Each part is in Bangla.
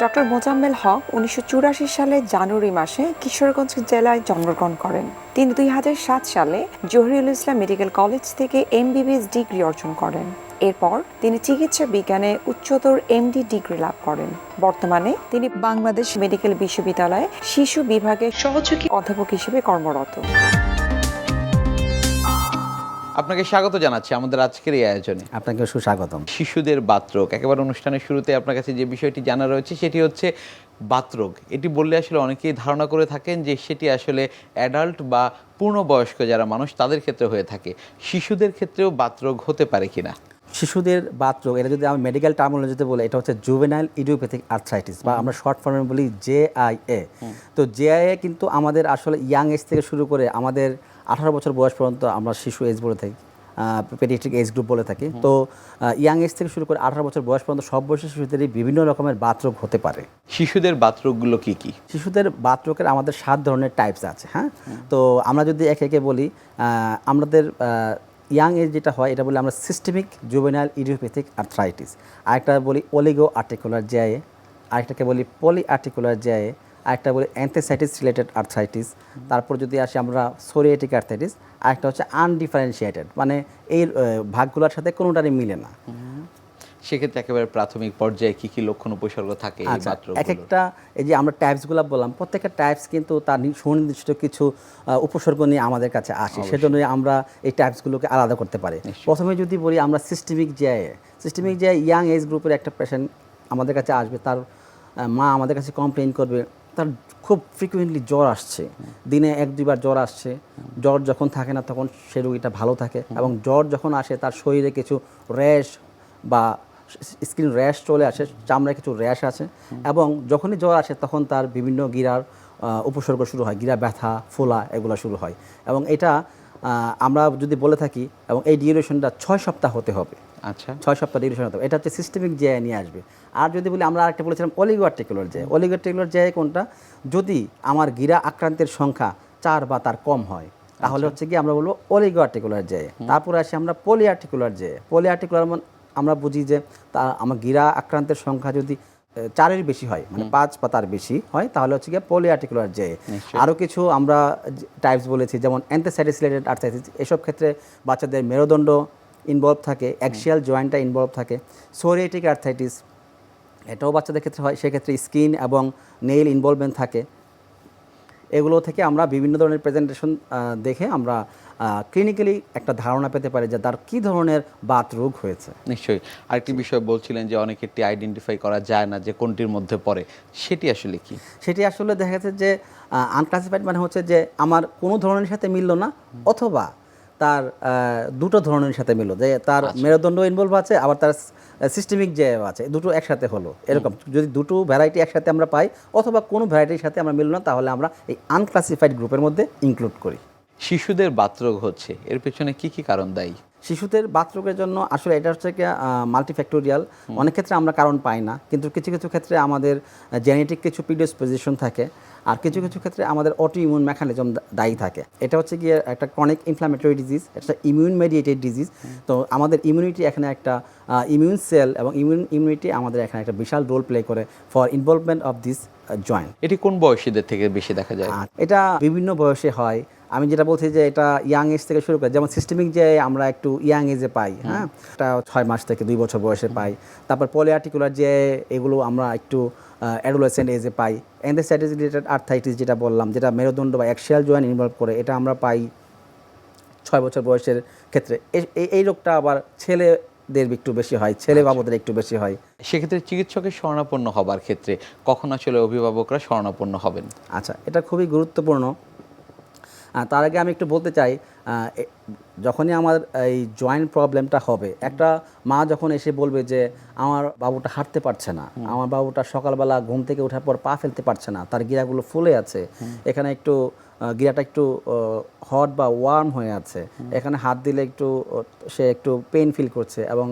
ডক্টর মোজাম্মেল হক উনিশশো চুরাশি সালে জানুয়ারি মাসে কিশোরগঞ্জ জেলায় জন্মগ্রহণ করেন। তিনি দুই হাজার সাত সালে জহিরুল ইসলাম মেডিকেল কলেজ থেকে এমবিবিএস ডিগ্রি অর্জন করেন। এরপর তিনি চিকিৎসা বিজ্ঞানে উচ্চতর এমডি ডিগ্রি লাভ করেন। বর্তমানে তিনি বাংলাদেশ মেডিকেল বিশ্ববিদ্যালয়ে শিশু বিভাগে সহযোগী অধ্যাপক হিসেবে কর্মরত। আপনাকে স্বাগত জানাচ্ছি আমাদের আজকের এই আয়োজনে। আপনাকে সুস্বাগতম। শিশুদের বাতরোগ একেবারে অনুষ্ঠানের শুরুতে আপনার কাছে যে বিষয়টি জানা রয়েছে সেটি হচ্ছে বাতরোগ। এটি বললে আসলে অনেকেই ধারণা করে থাকেন যে সেটি আসলে অ্যাডাল্ট বা পূর্ণবয়স্ক যারা মানুষ তাদের ক্ষেত্রে হয়ে থাকে। শিশুদের ক্ষেত্রেও বাতরোগ হতে পারে কিনা? শিশুদের বাতরোগ এটা যদি আমি মেডিকেল টার্মোলজিতে বলি এটা হচ্ছে জুভেনাইল ইডিওপ্যাথিক আর্থ্রাইটিস বা আমরা শর্ট ফর্মে বলি জে আই এ তো জে আই এ কিন্তু আমাদের আসলে ইয়াং এজ থেকে শুরু করে আমাদের আঠারো বছর বয়স পর্যন্ত আমরা শিশু এজ বলে থাকি পেডিয়াট্রিক এজ গ্রুপ বলে থাকি। তো ইয়াং এজ থেকে শুরু করে আঠারো বছর বয়স পর্যন্ত সব বয়সের শিশুদেরই বিভিন্ন রকমের বাতরোগ হতে পারে। শিশুদের বাতরোগগুলো কি কি? শিশুদের বাতরোগের আমাদের সাত ধরনের টাইপস আছে হ্যাঁ? তো আমরা যদি একে একে বলি আমাদের ইয়াং এজ যেটা হয় এটা বলি আমরা সিস্টেমিক জুবেনাইল ইডিওপ্যাথিক আর্থ্রাইটিস আরেকটা বলি ওলিগো আর্টিকুলার জেআইএ আরেকটাকে বলি পলি আর্টিকুলার জেআইএ আরেকটা বলি অ্যান্থেসাইটিস রিলেটেড আর্থ্রাইটিস। তারপর যদি আসি আমরা সোরিয়েটিক আর্থ্রাইটিস আরেকটা হচ্ছে আনডিফারেন্সিয়েটেড মানে এই ভাগগুলোর সাথে কোনোটারই মিলে না। সেক্ষেত্রে একেবারে প্রাথমিক পর্যায়ে কি কি লক্ষণ উপসর্গ থাকে আচ্ছা এক একটা এই যে আমরা টাইপসগুলো বললাম প্রত্যেকটা টাইপস কিন্তু তার সুনির্দিষ্ট কিছু উপসর্গ নিয়ে আমাদের কাছে আসে। সেজন্যই আমরা এই টাইপসগুলোকে আলাদা করতে পারি। প্রথমে যদি বলি আমরা সিস্টেমিক যে সিস্টেমিক যে ইয়াং এজ গ্রুপের একটা পেশেন্ট আমাদের কাছে আসবে তার মা আমাদের কাছে কমপ্লেন করবে তার খুব ফ্রিকুয়েন্টলি জ্বর আসছে। দিনে এক, দুইবার জ্বর আসছে। জ্বর যখন থাকে না তখন সে রোগীটা ভালো থাকে এবং জ্বর যখন আসে তার শরীরে কিছু র্যাশ বা স্কিন র্যাশ চলে আসে, চামড়ায় কিছু র্যাশ আছে এবং যখনই জ্বর আসে তখন তার বিভিন্ন গিরার উপসর্গ শুরু হয়। গিরা ব্যথা, ফোলা এগুলো শুরু হয় এবং এটা আমরা যদি বলে থাকি এবং এই ডিউরেশনটা ছয় সপ্তাহ হতে হবে। আচ্ছা। ছয় সপ্তাহ হতে হবে। এটা হচ্ছে সিস্টেমিক জে নিয়ে আসবে। আর যদি বলি আমরা আরেকটা বলেছিলাম oligo articular J oligo J কোনটা? যদি আমার গিরা আক্রান্তের সংখ্যা চার বা তার কম হয় তাহলে হচ্ছে কি আমরা বলব অলিগো আর্টিকুলার জে তারপরে আসি আমরা poly articular J poly articular আমরা বুঝি যে তা আমার গিরা আক্রান্তের সংখ্যা যদি চারের বেশি হয় মানে পাঁচ বা তার বেশি হয় তাহলে হচ্ছে গিয়ে পলি আর্টিকুলার জে আরও কিছু আমরা টাইপস বলেছি যেমন অ্যান্থেসাইটিস রিলেটেড আর্থাইটিস এসব ক্ষেত্রে বাচ্চাদের মেরুদণ্ড ইনভলভ থাকে অ্যাক্সিয়াল জয়েন্টটা ইনভলভ থাকে। সোরিয়েটিক আর্থাইটিস এটাও বাচ্চাদের ক্ষেত্রে হয় সেক্ষেত্রে স্কিন এবং নেইল ইনভলভমেন্ট থাকে। এগুলো থেকে আমরা বিভিন্ন ধরনের প্রেজেন্টেশন দেখে আমরা ক্লিনিক্যালি একটা ধারণা পেতে পারি যে তার কী ধরনের বাত রোগ হয়েছে। নিশ্চয়ই। আরেকটি বিষয় বলছিলেন যে অনেকেরটি আইডেন্টিফাই করা যায় না যে কোনটির মধ্যে পড়ে সেটি আসলে কি? সেটি আসলে দেখা যাচ্ছে যে আনক্লাসিফাইড মানে হচ্ছে যে আমার কোনো ধরনের সাথে মিললো না অথবা তার দুটো ধরনের সাথে মিলো। যে তার মেরুদণ্ড ইনভলভ আছে আবার তার সিস্টেমিক যে আছে দুটো একসাথে হলো। এরকম। যদি দুটো ভ্যারাইটি একসাথে আমরা পাই অথবা কোনো ভ্যারাইটির সাথে আমরা মিল না তাহলে আমরা এই আনক্লাসিফাইড গ্রুপের মধ্যে ইনক্লুড করি। শিশুদের বাতরোগ হচ্ছে এর পেছনে কি কি কারণ দায়ী? শিশুদের বাথরোগের জন্য আসলে এটা হচ্ছে কি মাল্টিফ্যাক্টোরিয়াল অনেক ক্ষেত্রে আমরা কারণ পাই না কিন্তু কিছু কিছু ক্ষেত্রে আমাদের জেনেটিক কিছু প্রিডিসপোজিশন থাকে আর কিছু কিছু ক্ষেত্রে আমাদের অটো ইমিউন মেকানিজম দায়ী থাকে। এটা হচ্ছে গিয়ে একটা ক্রনিক ইনফ্লামেটরি ডিজিজ একটা ইমিউন মেডিয়েটেড ডিজিজ তো আমাদের ইমিউনিটি এখানে একটা ইমিউন সেল এবং ইমিউন ইমিউনিটি আমাদের এখানে একটা বিশাল রোল প্লে করে for involvement of this joint এটি কোন বয়সীদের থেকে বেশি দেখা যায়? এটা বিভিন্ন বয়সে হয় আমি যেটা বলছি যে এটা ইয়াং এজ থেকে শুরু করে যেমন সিস্টেমিক যে আমরা একটু ইয়াং এজে পাই হ্যাঁ? এটা ছয় মাস থেকে দুই বছর বয়সে পাই। তারপর পলিআর্টিকুলার যে এগুলো আমরা একটু অ্যাডোলেসেন্ট এজে পাই। অ্যান্থেসাইটিস রিলেটেড আর্থাইটিস যেটা বললাম যেটা মেরুদণ্ড বা অ্যাক্সিয়াল জয়েন্ট ইনভলভ করে এটা আমরা পাই ছয় বছর বয়সের ক্ষেত্রে। এই- এই রোগটা আবার ছেলেদের একটু বেশি হয় ছেলে বাবুদের একটু বেশি হয়। সেক্ষেত্রে চিকিৎসকের শরণাপন্ন হবার ক্ষেত্রে কখন আসলে অভিভাবকরা শরণাপন্ন হবেন? আচ্ছা এটা খুবই গুরুত্বপূর্ণ। তার আগে আমি একটু বলতে চাই যখনই আমার এই জয়েন্ট প্রবলেমটা হবে একটা মা যখন এসে বলবে যে আমার বাবুটা হাঁটতে পারছে না আমার বাবুটা সকালবেলা ঘুম থেকে ওঠার পর পা ফেলতে পারছে না তার গিরাগুলো ফুলে আছে এখানে একটু গিরাটা একটু হট বা ওয়ার্ম হয়ে আছে এখানে হাত দিলে একটু সে একটু পেন ফিল করছে এবং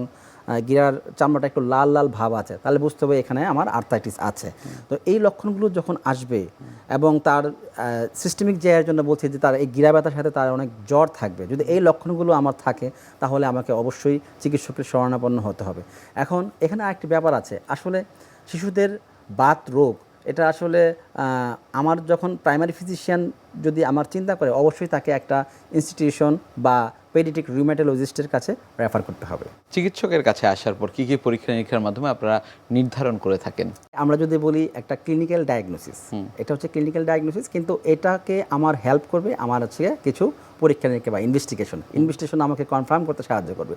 গিরার চামড়াটা একটু লাল লাল ভাব আছে, তাহলে বুঝতে হবে এখানে আমার আর্থাইটিস আছে। তো এই লক্ষণগুলো যখন আসবে এবং তার সিস্টেমিক জায়ের জন্য বলছি যে তার এই গিরা ব্যথার সাথে তার অনেক জ্বর থাকবে, যদি এই লক্ষণগুলো আমার থাকে, তাহলে আমাকে অবশ্যই চিকিৎসকের শরণাপন্ন হতে হবে। এখন এখানে আরেকটি ব্যাপার আছে, আসলে শিশুদের বাত রোগ, এটা আসলে আমার যখন প্রাইমারি ফিজিশিয়ান যদি আমার চিন্তা করে, অবশ্যই তাকে একটা ইনস্টিটিউশন বা পেডিটিক রিউমেটোলজিস্টের কাছে রেফার করতে হবে। চিকিৎসকের কাছে আসার পর কি কি পরীক্ষা নিরীক্ষার মাধ্যমে আপনারা নির্ধারণ করে থাকেন? আমরা যদি বলি একটা ক্লিনিক্যাল ডায়াগনোসিস এটা হচ্ছে ক্লিনিক্যাল ডায়াগনোসিস কিন্তু এটাকে আমার হেল্প করবে আমার হচ্ছে কিছু পরীক্ষা নিরীক্ষা বা ইনভেস্টিগেশন ইনভেস্টিগেশন আমাকে কনফার্ম করতে সাহায্য করবে।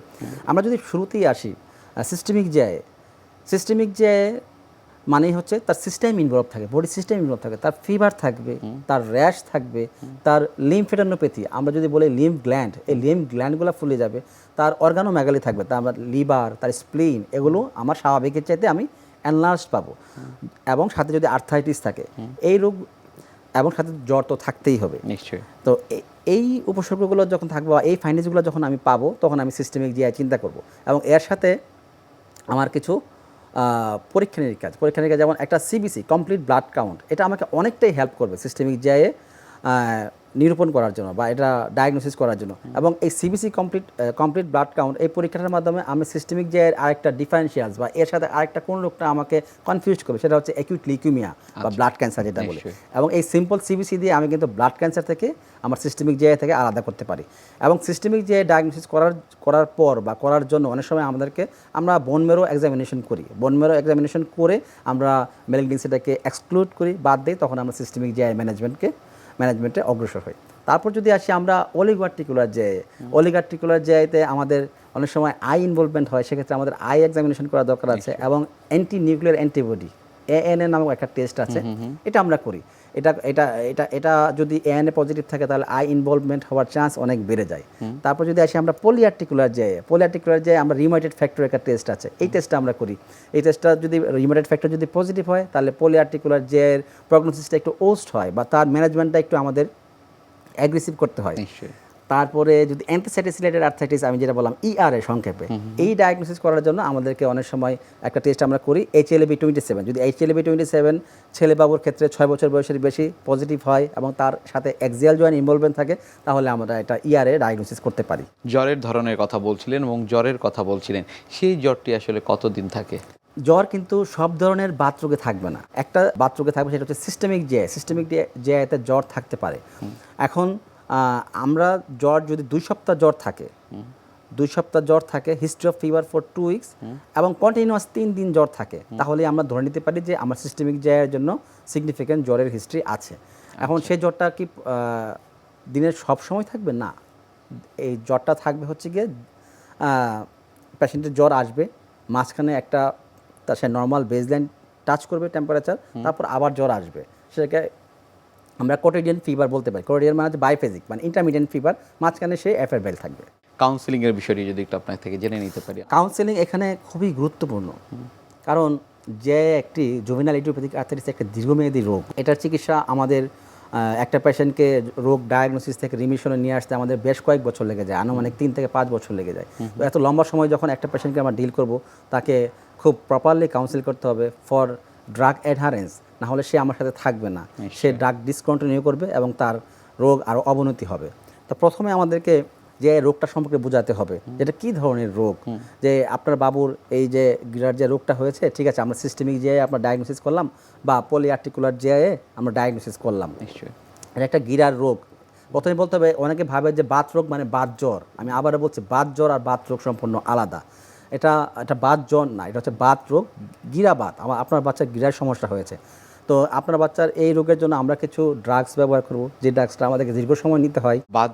আমরা যদি শুরুতেই আসি সিস্টেমিক যায় সিস্টেমিক যে মানেই হচ্ছে তার সিস্টেম ইনভলভ থাকে বডি সিস্টেম ইনভলভ থাকে তার ফিভার থাকবে তার র্যাশ থাকবে তার লিমফেটানোপ্যাথি আমরা যদি বলি লিম্ফ গ্ল্যান্ড এই লিম্ফ গ্ল্যান্ডগুলো ফুলে যাবে তার অর্গানো ম্যাগালি থাকবে তার আমার লিভার তার স্প্লিন এগুলো আমার স্বাভাবিকের চাইতে আমি অ্যানলার্জ পাবো। এবং সাথে যদি আর্থাইটিস থাকে এই রোগ এবং সাথে জ্বর তো থাকতেই হবে। নিশ্চয়ই। তো এই উপসর্গগুলো যখন থাকবে বা এই ফাইন্ডিংসগুলো যখন আমি পাবো তখন আমি সিস্টেমিক জিআই চিন্তা করব। এবং এর সাথে আমার কিছু পরীক্ষা নিরীক্ষা পরীক্ষা নিরীক্ষা যেমন একটা সিবিসি কমপ্লিট ব্লাড কাউন্ট এটা আমাকে অনেকটাই হেল্প করবে সিস্টেমিক জিআইয়ে নিরূপণ করার জন্য বা এটা ডায়াগনোসিস করার জন্য। এবং এই CBC complete complete blood count এই পরীক্ষাটার মাধ্যমে আমি সিস্টেমিক জিআইয়ের আরেকটা ডিফারেন্সিয়ালস বা এর সাথে আরেকটা কোন রোগটা আমাকে কনফিউজ করবে সেটা হচ্ছে অ্যাকিউট লিকিউমিয়া বা ব্লাড ক্যান্সার যেটা বলে। এবং এই সিম্পল সিবিসি দিয়ে আমি কিন্তু ব্লাড ক্যান্সার থেকে আমার সিস্টেমিক জিআই থেকে আলাদা করতে পারি। এবং সিস্টেমিক জিআই ডায়াগনোসিস করার করার পর বা করার জন্য অনেক সময় আমাদেরকে আমরা বোন মেরো এক্সামিনেশন করি। বোন মেরো এক্সামিনেশন করে আমরা মেলিগনেন্সিটাকে এক্সক্লুড করি বাদ দিই তখন আমরা সিস্টেমিক জিআই ম্যানেজমেন্টকে ম্যানেজমেন্টে অগ্রসর হই। তারপর যদি আসি আমরা অলিগার্টিকুলার যে অলিগার্টিকুলার জায়গাতে আমাদের অনেক সময় আই ইনভলভমেন্ট হয় সেক্ষেত্রে আমাদের আই এক্সামিনেশন করা দরকার আছে এবং অ্যান্টি নিউক্লিয়ার অ্যান্টিবডি এএনএ নামক একটা টেস্ট আছে। এটা আমরা করি। এটা এটা এটা এটা যদি এএনএ পজিটিভ থাকে তাহলে আই ইনভলভমেন্ট হওয়ার চান্স অনেক বেড়ে যায়। তারপর যদি আসি আমরা পলিআর্টিকুলার যে পলিআর্টিকুলার যে আমরা রিমাইটেড ফ্যাক্টর একটা টেস্ট আছে এই টেস্টটা আমরা করি। এই টেস্টটা যদি রিমাইটেড ফ্যাক্টর যদি পজিটিভ হয় তাহলে পলিআর্টিকুলার যে প্রগনোসিসটা একটু ওস্ট হয় বা তার ম্যানেজমেন্টটা একটু আমাদের অ্যাগ্রেসিভ করতে হয়। নিশ্চয়ই। তারপরে যদি অ্যান্টিসাইটিসিলেটেড আর্থাইটিস আমি যেটা বললাম ইআর এর সংক্ষেপে এই ডায়াগনোসিস করার জন্য আমাদেরকে অনেক সময় একটা টেস্ট আমরা করি H L B twenty seven যদি H L B twenty seven ছেলেবাবুর ক্ষেত্রে ছয় বছর বয়সের বেশি পজিটিভ হয় এবং তার সাথে এক্সিয়াল জয়েন্ট ইনভলভমেন্ট থাকে তাহলে আমরা এটা ইআর এ ডায়াগনোসিস করতে পারি। জ্বরের ধরনের কথা বলছিলেন এবং জ্বরের কথা বলছিলেন। সেই জ্বরটি আসলে কতদিন থাকে? জ্বর কিন্তু সব ধরনের বাতরোগে থাকবে না। একটা বাতরোগে থাকবে সেটা হচ্ছে সিস্টেমিক যে সিস্টেমিক জেআইতে জ্বর থাকতে পারে। এখন আমরা জ্বর যদি দুই সপ্তাহ জ্বর থাকে দুই সপ্তাহ জ্বর থাকে history of fever for two weeks এবং কন্টিনিউয়াস তিন দিন জ্বর থাকে তাহলে আমরা ধরে নিতে পারি যে আমার সিস্টেমিক জেআইয়ের জন্য সিগনিফিক্যান্ট জ্বরের হিস্ট্রি আছে। এখন সেই জ্বরটা কি দিনের সব সময় থাকবে? না। এই জ্বরটা থাকবে হচ্ছে গিয়ে পেশেন্টের জ্বর আসবে মাঝখানে একটা তার সে নর্মাল বেসলাইন টাচ করবে টেম্পারেচার তারপর আবার জ্বর আসবে। সেটাকে আমরা কোটেডিয়ান ফিভার বলতে পারি। কোটেডিয়ান মানে হচ্ছে বাইফেজিক মানে ইন্টারমিডিয়েন্ট ফিভার মাঝখানে সে বেল থাকবে। কাউন্সিলিং এর বিষয়টি যদি একটু আপনার থেকে জেনে নিতে পারি। কাউন্সেলিং এখানে খুবই গুরুত্বপূর্ণ। কারণ যে একটি জুভেনাল ইডিওপ্যাথিক আর্থাইটিস একটা দীর্ঘমেয়াদী রোগ এটার চিকিৎসা আমাদের একটা পেশেন্টকে রোগ ডায়াগনোসিস থেকে রিমিশনে নিয়ে আসতে আমাদের বেশ কয়েক বছর লেগে যায় আনুমানিক তিন থেকে পাঁচ বছর লেগে যায়। তো এত লম্বা সময় যখন একটা পেশেন্টকে আমরা ডিল করব তাকে খুব প্রপারলি কাউন্সিল করতে হবে ফর ড্রাগ অ্যাডহারেন্স না হলে সে আমার সাথে থাকবে না। সে ড্রাগ ডিসকন্টিনিউ করবে এবং তার রোগ আরও অবনতি হবে। তো প্রথমে আমাদেরকে যে রোগটা সম্পর্কে বোঝাতে হবে যেটা কি ধরনের রোগ? যে আপনার বাবুর এই যে গিরার যে রোগটা হয়েছে ঠিক আছে আমরা সিস্টেমিক যে আমরা ডায়াগনোসিস করলাম বা পলিআর্টিকুলার যে আমরা ডায়াগনোসিস করলাম। নিশ্চয়ই। এটা একটা গিরার রোগ। প্রথমে বলতে হবে অনেকে ভাবে যে বাত রোগ মানে বাত জ্বর। আমি আবারও বলছি বাত জ্বর আর বাত রোগ সম্পূর্ণ আলাদা। এটা এটা বাত জ্বর না এটা হচ্ছে বাত রোগ গিরা বাত আমার আপনার বাচ্চার গিরার সমস্যা হয়েছে। তো আপনার বাচ্চার এই রোগের জন্য আমরা কিছু ড্রাগস ব্যবহার করব যে ড্রাগসটা আমাদেরকে দীর্ঘ সময় নিতে হয়। বাদ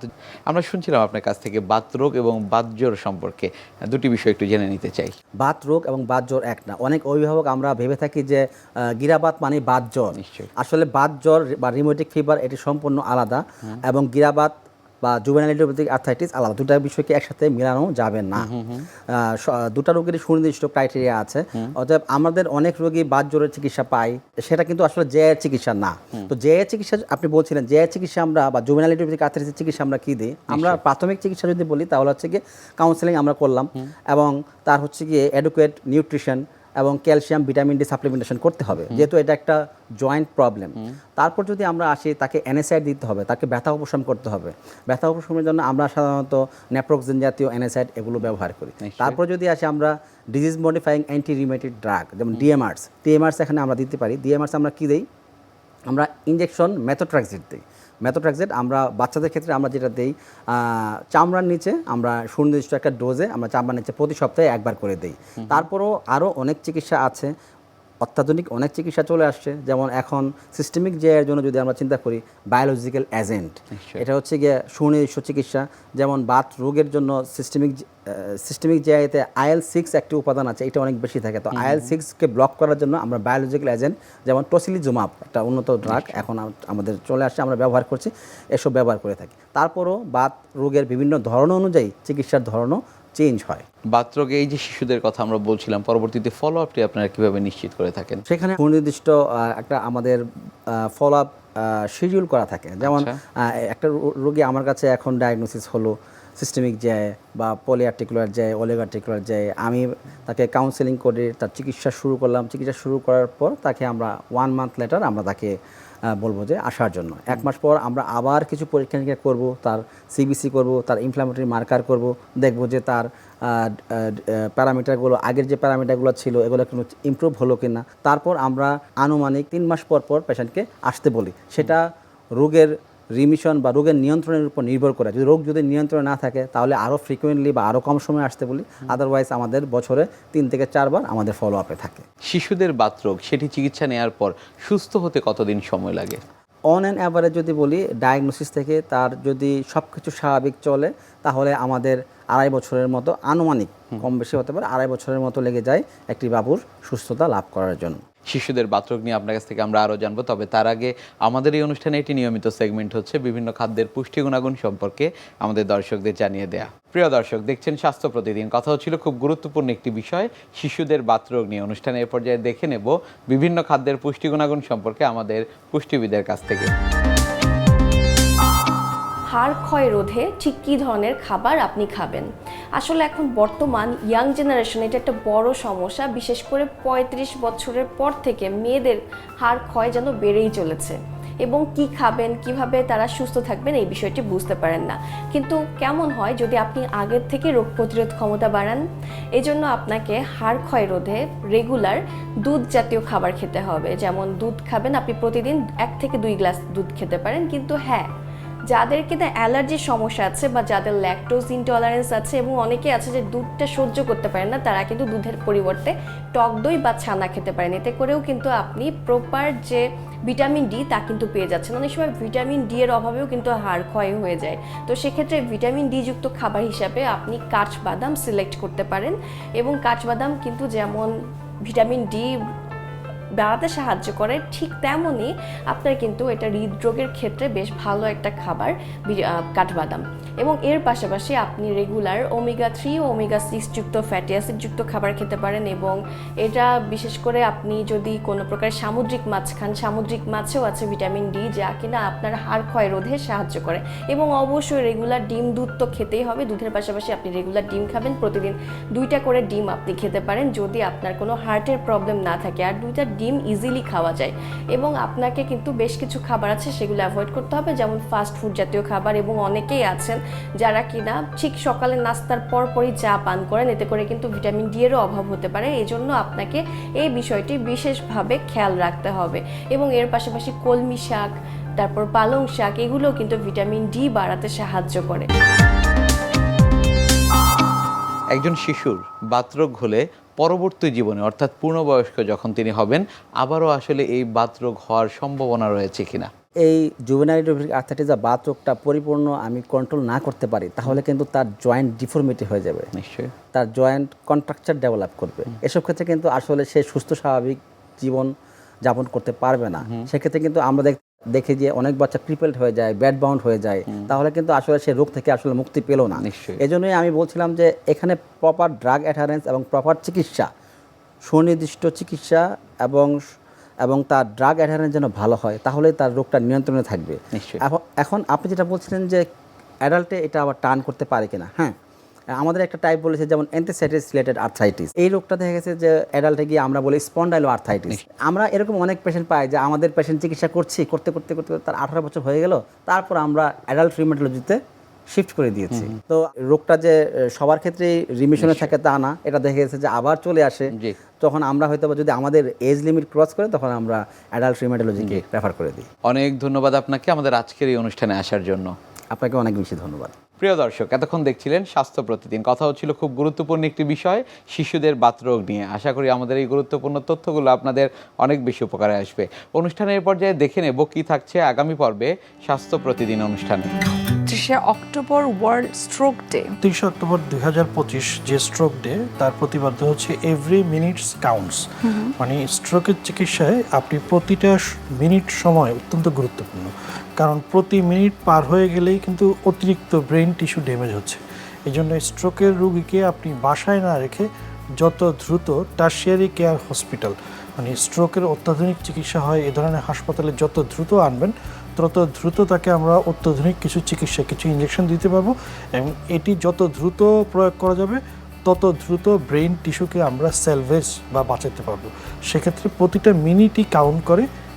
আমরা শুনছিলাম আপনার কাছ থেকে বাত রোগ এবং বাদ জ্বর সম্পর্কে। দুটি বিষয় একটু জেনে নিতে চাই। বাত রোগ এবং বাদ জ্বর এক না। অনেক অভিভাবক আমরা ভেবে থাকি যে গিরাবাদ গিরাবাত মানে বাদ জ্বর। নিশ্চয়ই। আসলে বাত জ্বর বা রিমোটিক ফিভার এটি সম্পূর্ণ আলাদা এবং গিরাবাত বা ইডিওপ্যাথিক আর্থাইটিস আলাদা। দুটা বিষয়কে একসাথে মেলানো যাবে না। দুটা রোগেরই সুনির্দিষ্ট ক্রাইটেরিয়া আছে। অতএব আমাদের অনেক রোগী বাদ জোরের চিকিৎসা পাই সেটা কিন্তু আসলে এর চিকিৎসা না। তো এর চিকিৎসা আপনি বলছিলেন এর চিকিৎসা আমরা বা জুভেনাইল ইডিওপ্যাথিক আর্থাইটিসের চিকিৎসা আমরা কি দিই? আমরা প্রাথমিক চিকিৎসা যদি বলি তাহলে হচ্ছে গিয়ে কাউন্সেলিং আমরা করলাম এবং তার হচ্ছে গিয়ে এডুকেট নিউট্রিশন এবং ক্যালসিয়াম ভিটামিন ডি সাপ্লিমেন্টেশন করতে হবে। যেহেতু এটা একটা জয়েন্ট প্রবলেম। তারপর যদি আমরা আসি তাকে এনএসআইড দিতে হবে তাকে ব্যথা উপশম করতে হবে। ব্যথা উপশমের জন্য আমরা সাধারণত নেপ্রোক্সেন জাতীয় এনএসআইড এগুলো ব্যবহার করি। তারপর যদি আসি আমরা disease modifying anti rheumatic drug যেমন ডিএমআরস ডিএমআরস এখানে আমরা দিতে পারি। ডিএমআরস আমরা কী দিই? আমরা ইঞ্জেকশন মেথোট্রাক্সিড দিই। মেথোট্রাক্সিড আমরা বাচ্চাদের ক্ষেত্রে আমরা যেটা দিই চামড়ার নিচে আমরা সুনির্দিষ্ট একটা ডোজে আমরা চামড়ার নিচে প্রতি সপ্তাহে একবার করে দিই। তারপরও আরও অনেক চিকিৎসা আছে। অত্যাধুনিক অনেক চিকিৎসা চলে আসছে যেমন এখন সিস্টেমিক এর জন্য যদি আমরা চিন্তা করি বায়োলজিক্যাল এজেন্ট এটা হচ্ছে গিয়ে সুনির্দিষ্ট চিকিৎসা যেমন বাত রোগের জন্য সিস্টেমিক সিস্টেমিক জায়গাতে আইএল সিক্স একটি উপাদান আছে এটা অনেক বেশি থাকে। তো আইএল সিক্সকে ব্লক করার জন্য আমরা বায়োলজিক্যাল এজেন্ট যেমন টসিলিজুমাব একটা উন্নত ড্রাগ এখন আমাদের চলে আসছে আমরা ব্যবহার করছি এসব ব্যবহার করে থাকি। তারপরও বাত রোগের বিভিন্ন ধরন অনুযায়ী চিকিৎসার ধরনও চেঞ্জ হয়। বাতরোগে এই যে শিশুদের কথা আমরা বলছিলাম পরবর্তীতে ফলো আপটি আপনারা কীভাবে নিশ্চিত করে থাকেন? সেখানে সুনির্দিষ্ট একটা আমাদের ফলো আপ শিডিউল করা থাকে। যেমন আচ্ছা। আহ, একটা রোগী আমার কাছে এখন ডায়াগনোসিস হলো সিস্টেমিক যায় বা পলিআর্টিকুলার যায় অলিগার্টিকুলার যায়, আমি তাকে কাউন্সেলিং করে তার চিকিৎসা শুরু করলাম। চিকিৎসা শুরু করার পর তাকে আমরা ওয়ান মান্থ লেটার আমরা তাকে বলব যে আসার জন্য। এক মাস পর আমরা আবার কিছু পরীক্ষা নিরীক্ষা করব, তার সিবিসি করব, তার ইনফ্লামেটরি মার্কার করব, দেখব যে তার প্যারামিটারগুলো আগের যে প্যারামিটারগুলো ছিল, এগুলো কোনো ইমপ্রুভ হলো কি না তারপর আমরা আনুমানিক তিন মাস পর পর পেশেন্টকে আসতে বলি। সেটা রোগের রিমিশন বা রোগের নিয়ন্ত্রণের উপর নির্ভর করে। যদি রোগ যদি নিয়ন্ত্রণে না থাকে তাহলে আরও ফ্রিকুয়েন্টলি বা আরও কম সময় আসতে বলি। আদারওয়াইজ আমাদের বছরে তিন থেকে চারবার আমাদের ফলো আপে থাকে। শিশুদের বাতরোগ সেটি চিকিৎসা নেওয়ার পর সুস্থ হতে কতদিন সময় লাগে? অন অ্যান্ড অ্যাভারেজ যদি বলি ডায়াগনোসিস থেকে তার যদি সব কিছু স্বাভাবিক চলে তাহলে আমাদের আড়াই বছরের মতো আনুমানিক কম বেশি হতে পারে আড়াই বছরের মতো লেগে যায় একটি বাবুর সুস্থতা লাভ করার জন্য। শিশুদের বাতরোগ নিয়ে আপনার কাছ থেকে আমরা আরও জানব। তবে তার আগে আমাদের এই অনুষ্ঠানে একটি নিয়মিত সেগমেন্ট হচ্ছে বিভিন্ন খাদ্যের পুষ্টি গুণাগুণ সম্পর্কে আমাদের দর্শকদের জানিয়ে দেয়া। প্রিয় দর্শক, দেখছেন স্বাস্থ্য প্রতিদিন। কথা হচ্ছিল খুব গুরুত্বপূর্ণ একটি বিষয়, শিশুদের বাতরোগ নিয়ে। অনুষ্ঠানে এ পর্যায়ে দেখে নেব বিভিন্ন খাদ্যের পুষ্টি গুণাগুণ সম্পর্কে আমাদের পুষ্টিবিদের কাছ থেকে। হাড় ক্ষয় রোধে ঠিক কী ধরনের খাবার আপনি খাবেন? আসলে এখন বর্তমান ইয়াং জেনারেশন এটা একটা বড় সমস্যা, বিশেষ করে পঁয়ত্রিশ বছরের পর থেকে মেয়েদের হাড় ক্ষয় যেন বেড়েই চলেছে। এবং কি খাবেন, কীভাবে তারা সুস্থ থাকবেন, এই বিষয়টি বুঝতে পারেন না। কিন্তু কেমন হয়, যদি আপনি আগের থেকে রোগ প্রতিরোধ ক্ষমতা বাড়ান এই জন্য আপনাকে হাড় ক্ষয় রোধে রেগুলার দুধ জাতীয় খাবার খেতে হবে। যেমন দুধ খাবেন, আপনি প্রতিদিন এক থেকে দুই গ্লাস দুধ খেতে পারেন। কিন্তু হ্যাঁ যাদের কিনা অ্যালার্জির সমস্যা আছে বা যাদের ল্যাকটোজ ইনটলারেন্স আছে এবং অনেকে আছে যে দুধটা সহ্য করতে পারেন না, তারা কিন্তু দুধের পরিবর্তে টক দই বা ছানা খেতে পারেন। এতে করেও কিন্তু আপনি প্রপার যে ভিটামিন ডি তা কিন্তু পেয়ে যাচ্ছেন। অনেক সময় ভিটামিন ডি এর অভাবেও কিন্তু হাড় ক্ষয় হয়ে যায়। তো সেক্ষেত্রে ভিটামিন ডি যুক্ত খাবার হিসাবে আপনি কাঠবাদাম সিলেক্ট করতে পারেন এবং কাঠবাদাম কিন্তু যেমন ভিটামিন ডি বাড়াতে সাহায্য করে, ঠিক তেমনই আপনার কিন্তু এটা হৃদরোগের ক্ষেত্রে বেশ ভালো একটা খাবার কাঠবাদাম। এবং এর পাশাপাশি আপনি রেগুলার ওমেগা থ্রি ও ওমেগা সিক্স যুক্ত ফ্যাটি অ্যাসিড যুক্ত খাবার খেতে পারেন এবং এটা বিশেষ করে আপনি যদি কোনো প্রকার সামুদ্রিক মাছ খান, সামুদ্রিক মাছেও আছে ভিটামিন ডি যা কিনা আপনার হাড় ক্ষয় রোধে সাহায্য করে। এবং অবশ্যই রেগুলার ডিম দুধ তো খেতেই হবে, দুধের পাশাপাশি আপনি রেগুলার ডিম খাবেন, প্রতিদিন দুইটা করে ডিম আপনি খেতে পারেন যদি আপনার কোনো হার্টের প্রবলেম না থাকে। আর দুইটা ডিম ইজিলি খাওয়া যায়। এবং আপনাকে কিন্তু বেশ কিছু খাবার আছে, সেগুলো অ্যাভয়েড করতে হবে। যেমন ফাস্ট ফুড জাতীয় খাবার এবং অনেকেই আছেন যারা কিনা ঠিক সকালে নাস্তার পরপরই চা পান করেন। এতে করে কিন্তু ভিটামিন ডি এরও অভাব হতে পারে। এই জন্য আপনাকে এই বিষয়টি বিশেষভাবে খেয়াল রাখতে হবে। এবং এর পাশাপাশি কলমি শাক, তারপর পালং শাক এগুলো কিন্তু ভিটামিন ডি বাড়াতে সাহায্য করে। একজন শিশুর বাতরোগ হলে পরবর্তী জীবনে অর্থাৎ পূর্ণবয়স্ক যখন তিনি হবেন আবারও আসলে এই বাতরোগ হওয়ার সম্ভাবনা রয়েছে কিনা? এই জুভেনাইল আর্থাইটিস বা বাত রোগটা পরিপূর্ণ আমি কন্ট্রোল না করতে পারি তাহলে কিন্তু তার জয়েন্ট ডিফর্মিটি হয়ে যাবে। নিশ্চয়ই। তার জয়েন্ট কন্ট্রাকচার ডেভেলপ করবে। এসব ক্ষেত্রে কিন্তু আসলে সে সুস্থ স্বাভাবিক জীবন যাপন করতে পারবে না। সেক্ষেত্রে কিন্তু আমরা দেখতে দেখে যে অনেক বাচ্চা ক্রিপেলড হয়ে যায় ব্যাড বাউন্ড হয়ে যায় তাহলে কিন্তু আসলে সে রোগ থেকে আসলে মুক্তি পেল না নিশ্চয়ই। এজন্যই আমি বলছিলাম যে এখানে প্রপার ড্রাগ অ্যাডারেন্স এবং প্রপার চিকিৎসা সুনির্দিষ্ট চিকিৎসা এবং এবং তার ড্রাগ অ্যাডারেন্স যেন ভালো হয় তাহলে তার রোগটা নিয়ন্ত্রণে থাকবে নিশ্চয়ই। এখন- এখন আপনি যেটা বলছিলেন যে অ্যাডাল্টে এটা আবার টার্ন করতে পারে কিনা হ্যাঁ আমাদের একটা টাইপ বলেছে যেমন এন্থেসাইটিস রিলেটেড আর্থাইটিস এই রোগটা দেখা গেছে যে অ্যাডাল্টে গিয়ে আমরা বলি স্পন্ডাইলো আর্থাইটিস আমরা এরকম অনেক পেশেন্ট পাই যে আমাদের পেশেন্ট চিকিৎসা করছি করতে করতে করতে তার আঠারো বছর হয়ে গেল তারপর আমরা অ্যাডাল্ট রিমেটোলজিতে শিফট করে দিয়েছি। তো রোগটা যে সবার ক্ষেত্রেই রিমিশনে থাকে তা না এটা দেখা গেছে যে আবার চলে আসে। তখন আমরা হয়তো যদি আমাদের এজ লিমিট ক্রস করে তখন আমরা অ্যাডাল্ট রিমেটোলজিকে রেফার করে দিই। অনেক ধন্যবাদ আপনাকে আমাদের আজকের এই অনুষ্ঠানে আসার জন্য। আপনাকে অনেক বেশি ধন্যবাদ। প্রিয় দর্শক, এতক্ষণ দেখছিলেন স্বাস্থ্য প্রতিদিন। কথা হচ্ছিল খুব গুরুত্বপূর্ণ একটি বিষয়, শিশুদের বাতরোগ নিয়ে। আশা করি আমাদের এই গুরুত্বপূর্ণ তথ্যগুলো আপনাদের অনেক বেশি উপকারে আসবে। অনুষ্ঠানের পর্যায়ে দেখে নেব কি থাকছে আগামী পর্বে স্বাস্থ্য প্রতিদিন অনুষ্ঠানে। পঁচিশে অক্টোবর ওয়ার্ল্ড স্ট্রোক ডে। তিরিশে অক্টোবর দুই যে স্ট্রোক ডে তার প্রতিবাদ্য হচ্ছে এভরি মিনিটস কাউন্টস। মানে স্ট্রোকের চিকিৎসায় আপনি প্রতিটা মিনিট সময় অত্যন্ত গুরুত্বপূর্ণ। কারণ প্রতি মিনিট পার হয়ে গেলেই কিন্তু অতিরিক্ত ব্রেন টিস্যু ড্যামেজ হচ্ছে। এই জন্য স্ট্রোকের রুগীকে আপনি বাসায় না রেখে যত দ্রুত টার্সিয়ারি কেয়ার হসপিটাল মানে স্ট্রোকের অত্যাধুনিক চিকিৎসা হয় এ ধরনের হাসপাতালে যত দ্রুত আনবেন তত দ্রুত তাকে আমরা অত্যাধুনিক কিছু চিকিৎসা, কিছু ইঞ্জেকশন দিতে পারব এবং এটি যত দ্রুত প্রয়োগ করা যাবে, তত দ্রুত ব্রেন টিস্যুকে আমরা সেলভেজ বা বাঁচাতে পারব। সেক্ষেত্রে প্রতিটা মিনিটই কাউন্ট করে